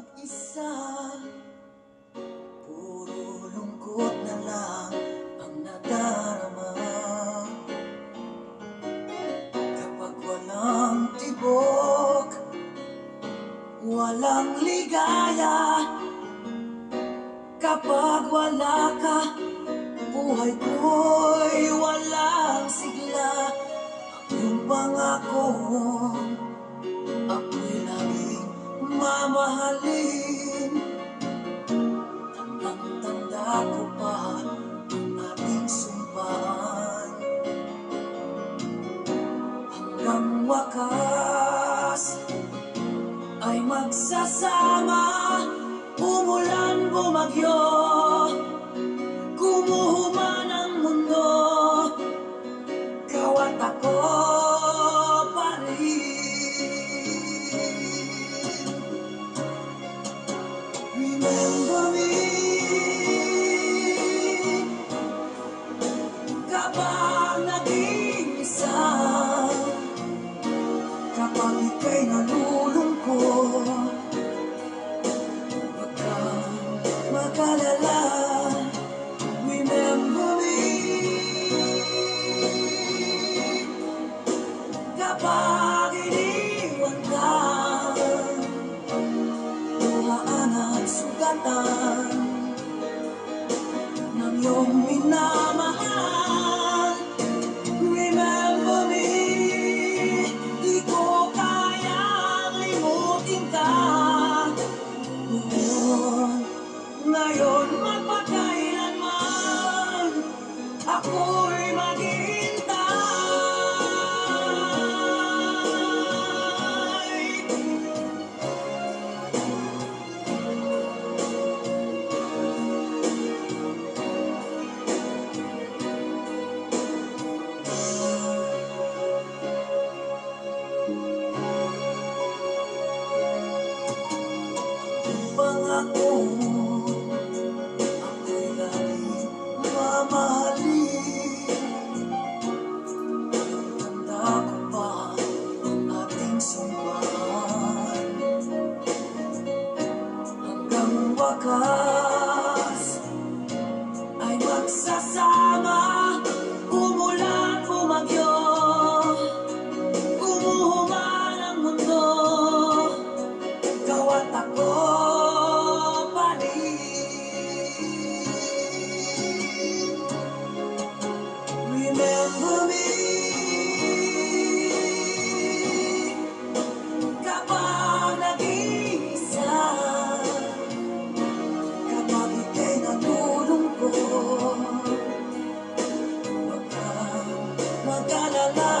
mag-isa. Puro lungkot na lang ang nadarama. Kapag walang tibok Walang ligaya. Kapag wala ka Buhay ko'y walang sigla. Pangako mo Ako'y laging mamahalin Tandang-tanda ko pa Ang ating sumpaan. Hanggang wakas Ay magsasama Umulan bumagyo Kumuhuman ang mundo. Ikaw at ako at sugatan Ng iyong minamahal. Remember me kayang limutin ka. Noon, ngayon, magpakailanman Ako'y 过 love.